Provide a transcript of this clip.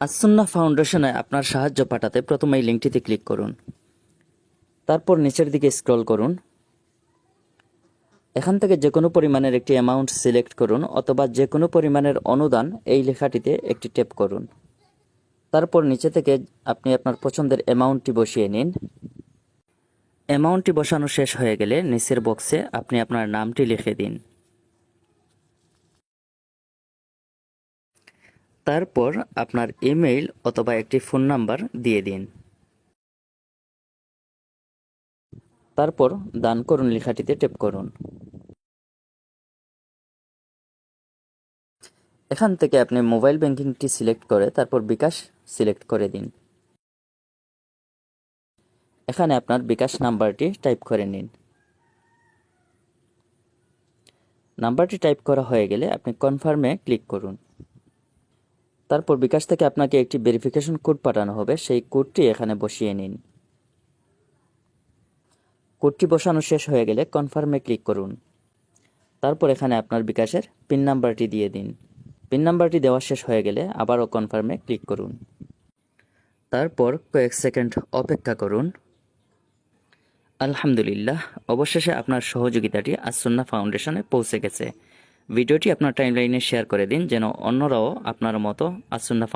আসুন্না ফাউন্ডেশনে আপনার সাহায্য পাঠাতে প্রথমে এই লিঙ্কটিতে ক্লিক করুন। তারপর নিচের দিকে স্ক্রল করুন। এখান থেকে যে কোনো পরিমাণের একটি অ্যামাউন্ট সিলেক্ট করুন অথবা যে কোনো পরিমাণের অনুদান এই লেখাটিতে একটি ট্যাপ করুন। তারপর নিচে থেকে আপনি আপনার পছন্দের অ্যামাউন্টটি বসিয়ে নিন। অ্যামাউন্টটি বসানো শেষ হয়ে গেলে নিচের বক্সে আপনি আপনার নামটি লিখে দিন। তারপর আপনার ইমেইল অথবা একটি ফোন নাম্বার দিয়ে দিন। তারপর দান করুন লেখাটিতে টেপ করুন। এখান থেকে আপনি মোবাইল ব্যাংকিংটি সিলেক্ট করে তারপর বিকাশ সিলেক্ট করে দিন। এখানে আপনার বিকাশ নাম্বারটি টাইপ করে নিন। নাম্বারটি টাইপ করা হয়ে গেলে আপনি কনফার্মে ক্লিক করুন। তারপর বিকাশ থেকে আপনাকে একটি ভেরিফিকেশন কোড পাঠানো হবে। সেই কোডটি এখানে বসিয়ে নিন। কোডটি বসানো শেষ হয়ে গেলে কনফার্মে ক্লিক করুন। তারপর এখানে আপনার বিকাশের পিন নাম্বারটি দিয়ে দিন। পিন নাম্বারটি দেওয়া শেষ হয়ে গেলে আবারও কনফার্মে ক্লিক করুন। তারপর কয়েক সেকেন্ড অপেক্ষা করুন। আলহামদুলিল্লাহ, অবশেষে আপনার সহযোগিতাটি আসন্না ফাউন্ডেশনে পৌঁছে গেছে। ভিডিওটি আপনার টাইমলাইনে শেয়ার করে দিন যেন অন্যরাও আপনার মতো আসন্না